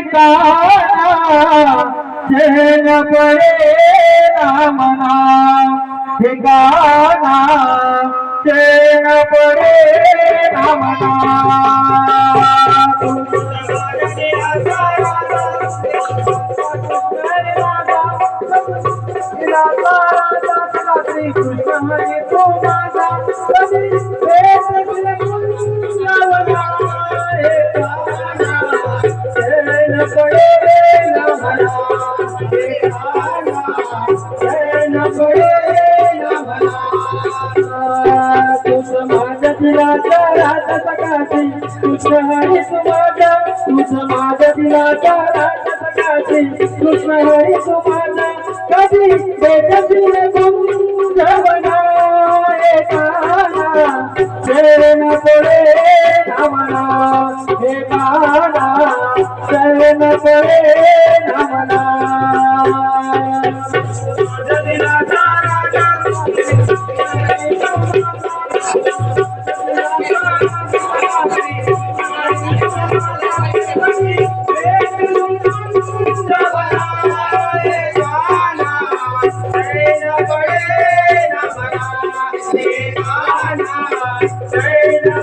ठिकाणा चैन पडे नामना ठिकाणा चैन पडे नामना कृष्ण हरी तो माझा तुझ हरी माझा तुझ माझ्या दिलाचा रात सकाळची कृष्ण हरी सुमाजा कधी भेटतील चैन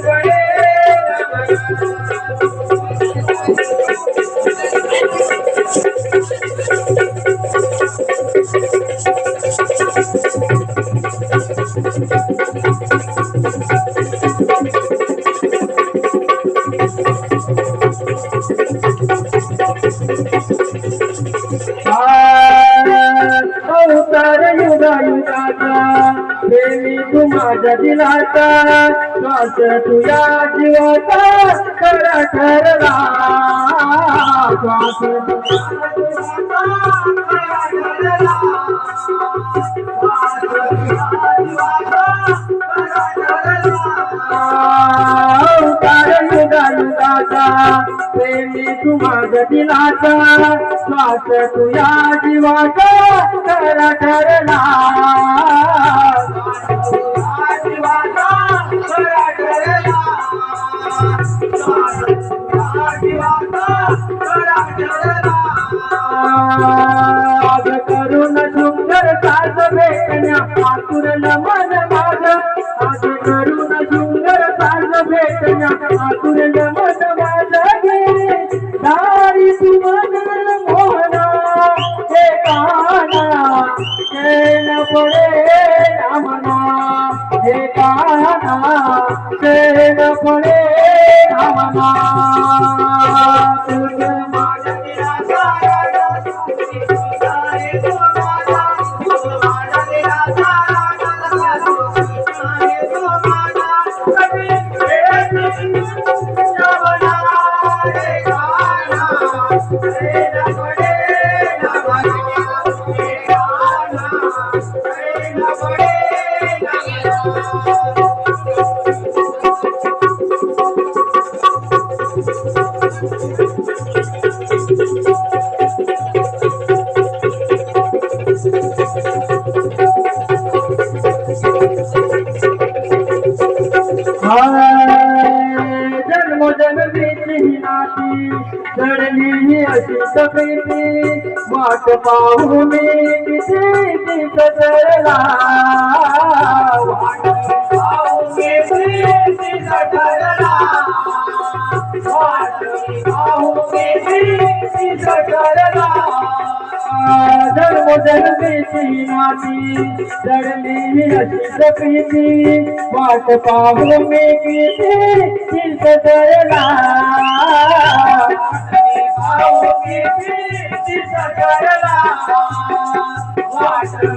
पडे अवतार युगा युगाचा प्रेमी तू माझ्या दिलाचा श्वास तुझ्या जीवाचा खरा ठरला श्वास युगा प्रेमी तू माझ्या दिलाचा श्वास तुया जीवाचा खरा ठरला भेटण्या आतुरल मन माझ दारी तू मोहना हे काना चैन पडे रामना हे काना पडे रामना. किती दिस धरला जन्म जन्मेची माती जडली अशी सप्रीती वाट पाहू मी किती दिस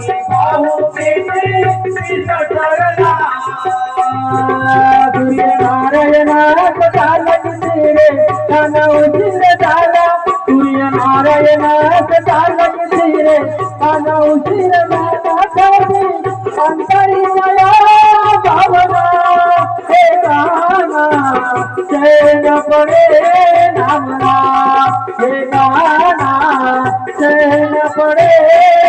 जय पाहू पडे नामना पडे।